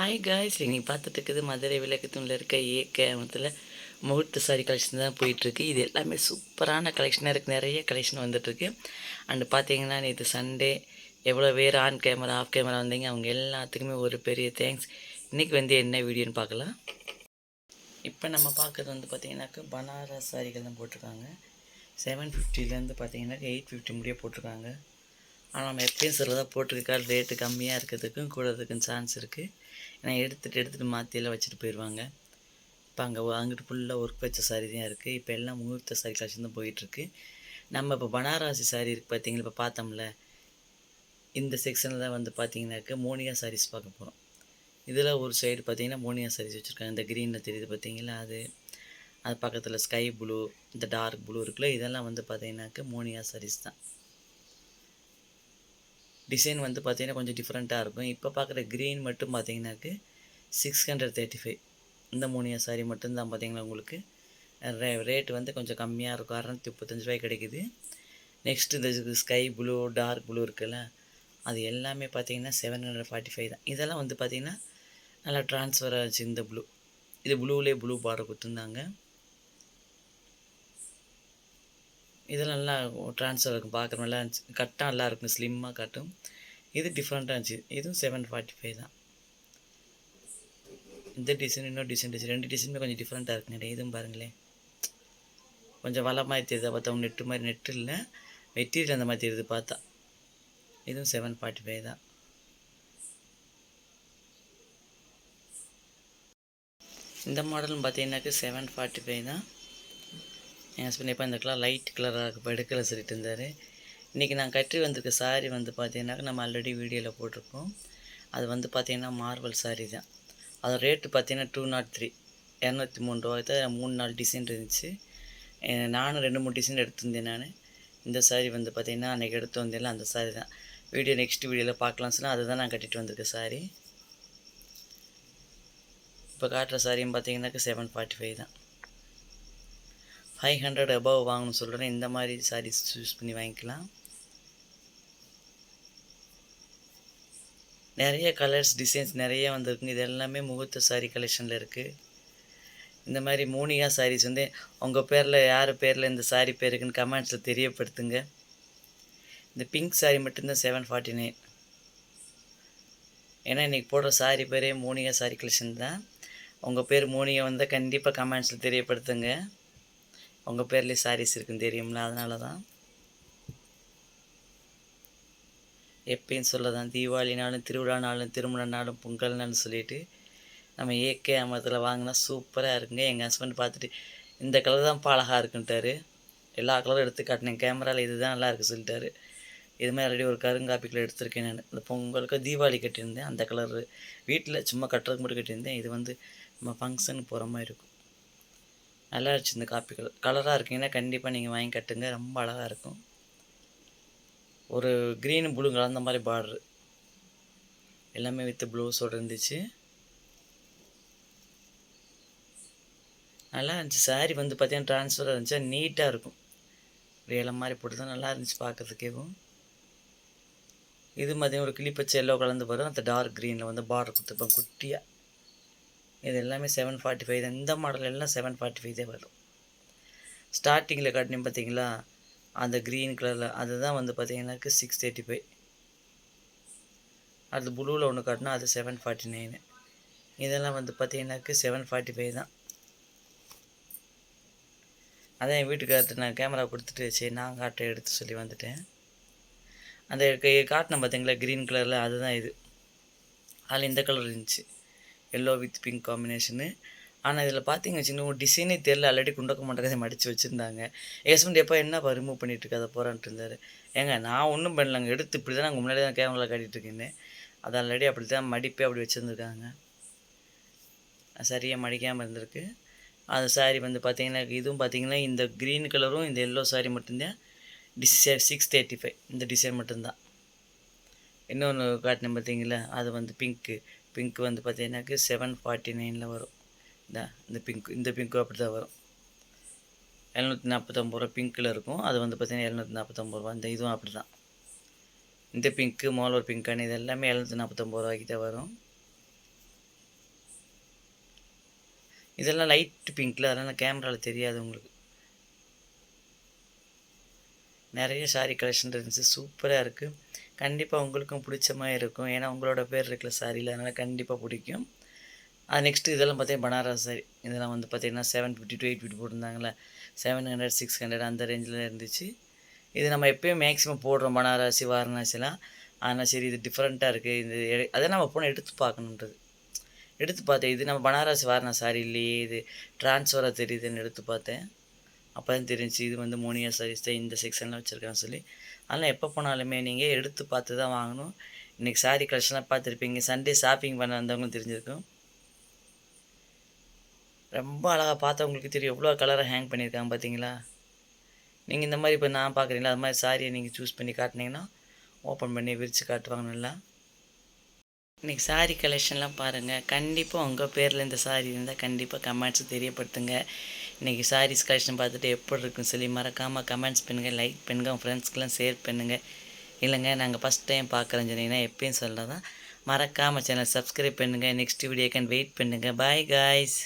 ஆய் காய்ஸ் நீங்கள் பார்த்துட்டு இருக்குது மதுரை விளக்கத்தூணில் இருக்க ஏகமத்தில் முகூர்த்த சாரி கலெக்ஷன் தான் போயிட்டுருக்கு. இது எல்லாமே சூப்பரான கலெக்ஷனாக இருக்குது நிறைய கலெக்ஷன் வந்துட்டுருக்கு. அண்டு பார்த்தீங்கன்னா நேற்று சண்டே எவ்வளோ பேர் ஆன் கேமரா ஆஃப் கேமரா வந்தீங்க? அவங்க எல்லாத்துக்குமே ஒரு பெரிய தேங்க்ஸ் இன்றைக்கி வந்து என்ன வீடியோன்னு பார்க்கலாம். இப்போ நம்ம பார்க்குறது வந்து பார்த்தீங்கன்னாக்கா பனாரஸ் சாரிகள் தான் போட்டிருக்காங்க. செவன் ஃபிஃப்டிலேருந்து பார்த்தீங்கன்னாக்கா எயிட் ஃபிஃப்டி முடிய போட்டிருக்காங்க. ஆனால் நம்ம எப்பயும் சில தான் போட்டிருக்கா ரேட்டு கம்மியாக இருக்கிறதுக்கும் கூடதுக்கும் சான்ஸ் இருக்குது ஏன்னா எடுத்துகிட்டு எடுத்துகிட்டு மாற்றியெல்லாம் வச்சுட்டு போயிடுவாங்க இப்போ அங்கே அங்கிட்டு ஃபுல்லாக ஒர்க் வச்ச சாரி தான் இருக்குது இப்போ எல்லாம் முகூர்த்த சாரி கலெக்ஷன் தான் போயிட்டுருக்கு நம்ம இப்போ பனாரசி சாரி இருக்குது பார்த்தீங்களா இப்போ பார்த்தோம்ல. இந்த செக்ஷனில் தான் வந்து பார்த்தீங்கன்னாக்க மோனியா சாரீஸ் பார்க்க போகிறோம் இதில் ஒரு சைடு பார்த்தீங்கன்னா மோனியா சாரீஸ் வச்சுருக்காங்க. இந்த க்ரீனில் தெரியுது பார்த்தீங்களா அது அது பக்கத்தில் ஸ்கை ப்ளூ இந்த டார்க் ப்ளூ இருக்குல்ல இதெல்லாம் வந்து பார்த்தீங்கன்னாக்க மோனியா சாரீஸ் தான். டிசைன் வந்து பார்த்திங்கன்னா கொஞ்சம் டிஃப்ரெண்ட்டாக இருக்கும். இப்போ பார்க்குற க்ரீன் மட்டும் பார்த்தீங்கன்னாக்கு சிக்ஸ் ஹண்ட்ரட் தேர்ட்டி ஃபைவ் இந்த மூணு சாரி மட்டும்தான் பார்த்தீங்கன்னா உங்களுக்கு? ரே ரேட் வந்து கொஞ்சம் கம்மியாக இருக்கும். அறநூற்றி முப்பத்தஞ்சு ரூபாய் கிடைக்குது. நெக்ஸ்ட் இந்த ஸ்கை ப்ளூ டார்க் ப்ளூ இருக்குல்ல அது எல்லாமே பார்த்தீங்கன்னா செவன் ஹண்ட்ரட் ஃபார்ட்டி ஃபைவ் தான். இதெல்லாம் வந்து பார்த்திங்கன்னா நல்லா ட்ரான்ஸ்ஃபர் ஆச்சு இந்த ப்ளூ இது ப்ளூவிலே ப்ளூ பார்டர் கொடுத்துருந்தாங்க. இதில் நல்லா ட்ரான்ஸ்ஃபர் இருக்கும் பார்க்குற நல்லா இருந்துச்சு. கட்டாக நல்லா இருக்கும் ஸ்லிம்மாக காட்டும். இது டிஃப்ரெண்ட்டாக இருந்துச்சு. இதுவும் செவன் ஃபார்ட்டி ஃபைவ் தான். இந்த டிசைன் இன்னொரு டிசைன் டிசைன் ரெண்டு டிசைனுமே கொஞ்சம் டிஃப்ரெண்ட்டாக இருக்குங்க. இதுவும் பாருங்களேன். கொஞ்சம் வள மாதிரி தெரியுதா பார்த்தா? நெட்டு மாதிரி நெட்டு இல்லை. மெட்டீரியல் அந்த மாதிரி தெரியுது பார்த்தா. இதுவும் செவன் ஃபார்ட்டி ஃபைவ் தான். இந்த மாடலும் பார்த்தீங்கன்னாக்கா செவன் ஃபார்ட்டி ஃபைவ் தான். என் ஹஸ்பண்ட் எப்போ இந்த கலர் லைட் கலராக இப்போ எடுக்கல சொல்லிட்டு இருந்தார். இன்றைக்கி நான் கட்டி வந்திருக்க சாரீ வந்து பார்த்தீங்கன்னாக்கா நம்ம ஆல்ரெடி வீடியோவில் போட்டிருக்கோம். அது வந்து பார்த்தீங்கன்னா மார்வல் சாரீ தான். அது ரேட்டு பார்த்தீங்கன்னா டூ நாட் த்ரீ இரநூத்தி மூணு ரூபாய் தான். மூணு நாலு டிசைன் இருந்துச்சு. நானும் ரெண்டு மூணு டிசைன் எடுத்திருந்தேன் நான். இந்த சாரீ வந்து பார்த்தீங்கன்னா அன்றைக்கி எடுத்து வந்தேன்ல அந்த சாரீ தான். வீடியோ நெக்ஸ்ட் வீடியோவில் பார்க்கலாம் சொன்னால் அதை தான் நான் கட்டிட்டு வந்திருக்கேன் சாரீ இப்போ காட்டுற சாரியும் பார்த்தீங்கன்னாக்கா செவன் ஃபார்ட்டி ஃபைவ் தான். ஃபைவ் ஹண்ட்ரட் அபவ் வாங்கணும்னு சொல்கிறேன் இந்த மாதிரி சாரீஸ் சூஸ் பண்ணி வாங்கிக்கலாம். நிறைய கலர்ஸ் டிசைன்ஸ் நிறைய வந்திருக்குங்க இது எல்லாமே முகூர்த்த சாரீ கலெக்ஷனில் இருக்குது இந்த மாதிரி மூணியா சாரீஸ் வந்து உங்கள் பேரில் யார் பேரில் இந்த சாரீ பேருக்குன்னு கமெண்ட்ஸில் தெரியப்படுத்துங்க. இந்த பிங்க் சாரீ மட்டும்தான் செவன் ஃபார்ட்டி நைன் ஏன்னா இன்றைக்கி போடுற சாரீ பேரே மூணியா சாரீ கலெக்ஷன் தான். உங்கள் பேர் மூணியா வந்தால் கண்டிப்பாக கமெண்ட்ஸில் தெரியப்படுத்துங்க. உங்கள் பேர்லேயே சாரீஸ் இருக்குன்னு தெரியும்ல அதனால தான் எப்பயும் சொல்ல தான் தீபாவளினாலும் திருவிழானாலும் திருமணனாலும் பொங்கல்னாலும் சொல்லிட்டு நம்ம ஏகே அமரத்தில் வாங்கினா சூப்பராக இருக்குங்க. எங்கள் ஹஸ்பண்ட் பார்த்துட்டு இந்த கலர் தான் பாலகா இருக்குன்ட்டாரு. எல்லா கலரும் எடுத்து காட்டினேன். கேமராவில் இது தான் நல்லா இருக்குது சொல்லிட்டாரு. இது மாதிரி ஆல்ரெடி ஒரு கருங்காப்பிக்குள்ள எடுத்திருக்கேன் நான். இந்த பொங்கலுக்கு தீபாவளி கட்டியிருந்தேன். அந்த கலர் வீட்டில் சும்மா கட்டுறதுக்கு மட்டும் கட்டியிருந்தேன். இது வந்து நம்ம ஃபங்க்ஷனுக்கு போகிற மாதிரி இருக்கும். நல்லா இருந்துச்சு இந்த காப்பிகள். கலராக இருக்கீங்கன்னா கண்டிப்பாக நீங்கள் வாங்கி கட்டுங்க. ரொம்ப அழகாக இருக்கும். ஒரு க்ரீன் ப்ளூ கலந்த மாதிரி பார்டரு எல்லாமே வித் ப்ளூஸோடு இருந்துச்சு. நல்லா இருந்துச்சு. சாரி வந்து பார்த்தீங்கன்னா ட்ரான்ஸ்ஃபராக இருந்துச்சு. நீட்டாக இருக்கும். வேலை மாதிரி போட்டு தான் நல்லா இருந்துச்சு பார்க்குறதுக்கேவும் இது மாதிரி ஒரு கிளிப்பச்சை எல்லோ கலந்து வரும். அந்த டார்க் க்ரீனில் வந்து பார்டர் கொடுத்துருப்பேன். குட்டியாக இது எல்லாமே செவன் ஃபார்ட்டி ஃபைவ் தான் இந்த மாடல் எல்லாம் செவன் ஃபார்ட்டி ஃபைவ் தான் வரும். ஸ்டார்டிங்கில் காட்டினேன் பார்த்தீங்களா அந்த க்ரீன் கலரில் அதுதான் வந்து பார்த்தீங்கன்னாக்கு சிக்ஸ் தேர்ட்டி ஃபைவ் அது ப்ளூவில் ஒன்று காட்டினா அது செவன் ஃபார்ட்டி நைனு இதெல்லாம் வந்து பார்த்தீங்கன்னாக்கு செவன் ஃபார்ட்டி ஃபைவ் தான். அதான் என் வீட்டுக்கார்ட்ட நான் கேமரா கொடுத்துட்டு சரி நான் காட்ட எடுத்து சொல்லி வந்துட்டேன். அந்த காட்டினேன் பார்த்தீங்களா க்ரீன் கலரில் அதுதான் இது. அதில் இந்த கலர் இருந்துச்சு. எல்லோ வித் பிங்க் காம்பினேஷனு ஆனால் இதில் பார்த்தீங்க வச்சுங்க ஒரு டிசைனே தெரில ஆல்ரெடி குண்டக்க மாட்டேங்க மடித்து வச்சுருந்தாங்க. ஹஸ்பண்ட் எப்போ என்ன ரிமூவ் பண்ணிட்டு இருக்காத போகிறான்ட்டு இருந்தார். ஏங்க நான் ஒன்றும் பண்ணலங்க எடுத்து இப்படி தான் நாங்கள் முன்னாடி தான் கேமராவில் காட்டிகிட்டு இருக்கேன்னு. அது ஆல்ரெடி அப்படி தான் மடிப்பே அப்படி வச்சுருந்துருக்காங்க. சரியாக மடிக்காமல் இருந்திருக்கு. அந்த சாரீ வந்து பார்த்தீங்கன்னா இதுவும் பார்த்தீங்கன்னா இந்த க்ரீன் கலரும் இந்த எல்லோ சாரீ மட்டும்தான். டிசை சிக்ஸ் தேர்ட்டி ஃபைவ் இந்த டிசைன் மட்டும்தான். இன்னொன்று காட்டினேன் பார்த்தீங்களா? அது வந்து பிங்க்கு பிங்க் வந்து பார்த்தீங்கன்னாக்கு செவன் ஃபார்ட்டி நைனில் வரும். இந்த இந்த பிங்க் இந்த பிங்க்கும் அப்படி தான் வரும். எழுநூற்றி நாற்பத்தொம்பது ரூபா பிங்க்கில் இருக்கும். அது வந்து பார்த்தீங்கன்னா எழுநூற்றி நாற்பத்தொம்பது ரூபா இந்த இதுவும் அப்படி தான் இந்த பிங்க்கு மோலர் பிங்க்கான இது எல்லாமே எழுநூற்றி நாற்பத்தொம்பது ரூபாய்க்கு தான் வரும். இதெல்லாம் லைட் பிங்க்கில் அதனால் கேமராவில் தெரியாது உங்களுக்கு. நிறைய சாரி கலெக்ஷன் இருந்துச்சு. சூப்பராக இருக்குது கண்டிப்பாக உங்களுக்கும் பிடிச்ச மாதிரி இருக்கும். ஏன்னா உங்களோட பேர் இருக்கிற சாரியில் அதனால் கண்டிப்பாக பிடிக்கும். அது நெக்ஸ்ட்டு இதெல்லாம் பார்த்தீங்கன்னா பனாரஸ் சாரி இதெல்லாம் வந்து பார்த்தீங்கன்னா seven fifty to eight fifty போட்டிருந்தாங்களே seven hundred six hundred அந்த ரேஞ்சில் இருந்துச்சு. இது நம்ம எப்பயும் மேக்ஸிமம் போடுறோம் பனாரசி வாரணாசிலாம். ஆனால் சரி இது டிஃப்ரெண்ட்டாக இருக்குது இது அதை நம்ம போனால் எடுத்து பார்க்கணுன்றது. எடுத்து பார்த்தேன். இது நம்ம பனாரசி வாரணாசி சாரி இல்லையே இது ட்ரான்ஸ்ஃபராக தெரியுதுன்னு எடுத்து பார்த்தேன். அப்போ தான் தெரிஞ்சு இது வந்து மோனியா சர்வீஸ் தான் இந்த செக்ஷனில் வச்சுருக்கான்னு சொல்லி. அதனால் எப்போ போனாலுமே நீங்கள் எடுத்து பார்த்து தான் வாங்கணும் இன்றைக்கி சாரி கலெக்ஷன்லாம் பார்த்துருப்பீங்க. சண்டே ஷாப்பிங் பண்ண வந்தவங்களும் தெரிஞ்சிருக்கும். ரொம்ப அழகாக பார்த்தவங்களுக்கு தெரியும். எவ்வளோ கலரை ஹேங் பண்ணியிருக்காங்க பார்த்தீங்களா நீங்கள் இந்த மாதிரி இப்போ நான் பார்க்குறீங்களா? அது மாதிரி சாரியை நீங்கள் சூஸ் பண்ணி காட்டினீங்கன்னா ஓப்பன் பண்ணி விரித்து காட்டுவாங்க நல்லா. இன்றைக்கி சாரி கலெக்ஷன்லாம் பாருங்கள் கண்டிப்பாக உங்கள் பேரில் இந்த சாரி இருந்தால் கண்டிப்பாக கமெண்ட்ஸ் தெரியப்படுத்துங்க. இன்றைக்கி சாரீஸ் கலெக்ஷன் பார்த்துட்டு எப்படி இருக்குன்னு சொல்லி மறக்காமல் கமெண்ட்ஸ் பண்ணுங்கள் லைக் பண்ணுங்கள் உங்கள் ஃப்ரெண்ட்ஸ்க்கெலாம் ஷேர் பண்ணுங்கள் இல்லைங்க நாங்கள் ஃபஸ்ட் டைம் பார்க்குறோம் சொன்னீங்கன்னா எப்பயும் சொல்கிறதான் மறக்காமல் சேனல் சப்ஸ்கிரைப் பண்ணுங்கள் நெக்ஸ்ட் வீடியோக்கான் வெயிட் பண்ணுங்கள் பாய் காய்ஸ்